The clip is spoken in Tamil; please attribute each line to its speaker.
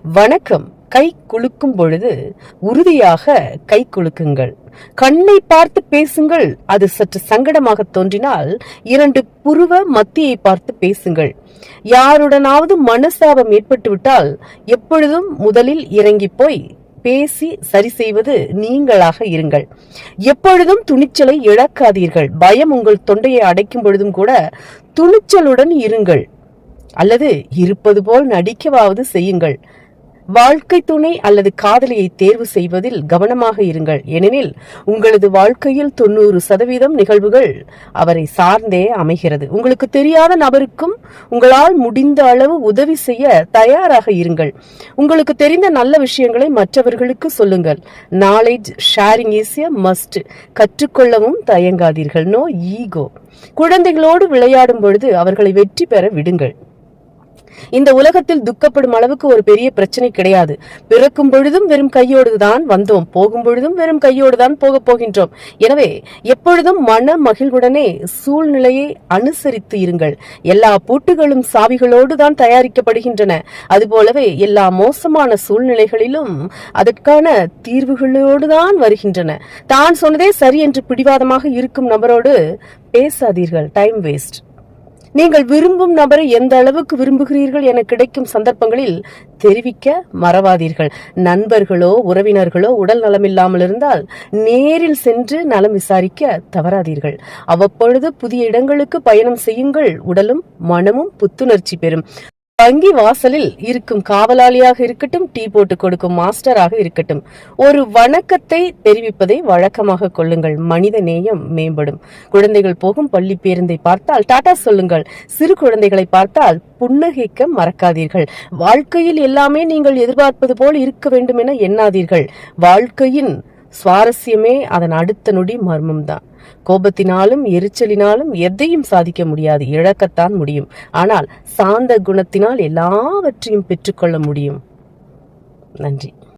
Speaker 1: வணக்கம். கை குலுக்கும் பொழுது உறுதியாக கை குலுக்குங்கள். கண்ணை பார்த்து பேசுங்கள். அது சற்று சங்கடமாக தோன்றினால் இரண்டு புருவ மத்தியை பார்த்து பேசுங்கள். யாருடனாவது மனஸ்தாபம் ஏற்பட்டுவிட்டால் எப்பொழுதும் முதலில் இறங்கி போய் பேசி சரி செய்வது நீங்களாக இருங்கள். எப்பொழுதும் துணிச்சலை இழக்காதீர்கள். பயம் உங்கள் தொண்டையை அடைக்கும் பொழுதும் கூட துணிச்சலுடன் இருங்கள். அல்லது இருப்பது போல் நடிக்கவாவது செய்யுங்கள். வாழ்க்கை துணை அல்லது காதலியை தேர்வு செய்வதில் கவனமாக இருங்கள். ஏனெனில் உங்களது வாழ்க்கையில் தொண்ணூறு சதவீதம் நிகழ்வுகள் அவரை சார்ந்தே அமைகிறது. உங்களுக்கு தெரியாத நபருக்கும் உங்களால் முடிந்த அளவு உதவி செய்ய தயாராக இருங்கள். உங்களுக்கு தெரிந்த நல்ல விஷயங்களை மற்றவர்களுக்கு சொல்லுங்கள். Knowledge sharing is a must கற்றுக்கொள்ளவும் தயங்காதீர்கள். நோ ஈகோ குழந்தைகளோடு விளையாடும் பொழுது அவர்களை வெற்றி பெற விடுங்கள். இந்த உலகத்தில் துக்கப்படும் அளவுக்கு ஒரு பெரிய பிரச்சனை கிடையாது. பிறக்கும் பொழுதும் வெறும் கையோடு தான் வந்தோம். போகும் பொழுதும் வெறும் கையோடு தான் போக போகின்றோம். எனவே எப்பொழுதும் மன மகிழ்வுடனே சூழ்நிலையை அனுசரித்து இருங்கள். எல்லா பூட்டுகளும் சாவிகளோடு தான் தயாரிக்கப்படுகின்றன. அதுபோலவே எல்லா மோசமான சூழ்நிலைகளிலும் அதற்கான தீர்வுகளோடு தான் வருகின்றன. தான் சொன்னதே சரி என்று பிடிவாதமாக இருக்கும் நபரோடு பேசாதீர்கள். Time waste. நீங்கள் விரும்பும் நபரை எந்த அளவுக்கு விரும்புகிறீர்கள் என கிடைக்கும் சந்தர்ப்பங்களில் தெரிவிக்க மறவாதீர்கள். நண்பர்களோ உறவினர்களோ உடல் நலமில்லாமல் இருந்தால் நேரில் சென்று நலம் விசாரிக்க தவறாதீர்கள். அவ்வப்பொழுது புதிய இடங்களுக்கு பயணம் செய்யுங்கள். உடலும் மனமும் புத்துணர்ச்சி பெறும். வங்கி வாசலில் இருக்கும் காவலாளியாக இருக்கட்டும் டீ போட்டு கொடுக்கும் மாஸ்டராக இருக்கட்டும் ஒரு வணக்கத்தை தெரிவிப்பதை வழக்கமாக கொள்ளுங்கள். மனித நேயம் மேம்படும். குழந்தைகள் போகும் பள்ளி பேருந்தை பார்த்தால் டாடா சொல்லுங்கள் சிறு குழந்தைகளை பார்த்தால் புன்னகைக்க மறக்காதீர்கள். வாழ்க்கையில் எல்லாமே நீங்கள் எதிர்பார்ப்பது போல் இருக்க வேண்டும் என எண்ணாதீர்கள். வாழ்க்கையின் சுவாரஸ்யமே அதன் அடுத்த நொடி மர்மம் தான் கோபத்தினாலும் எரிச்சலினாலும் எதையும் சாதிக்க முடியாது. இழக்கத்தான் முடியும். ஆனால் சாந்த குணத்தினால் எல்லாவற்றையும் பெற்றுக்கொள்ள முடியும். நன்றி.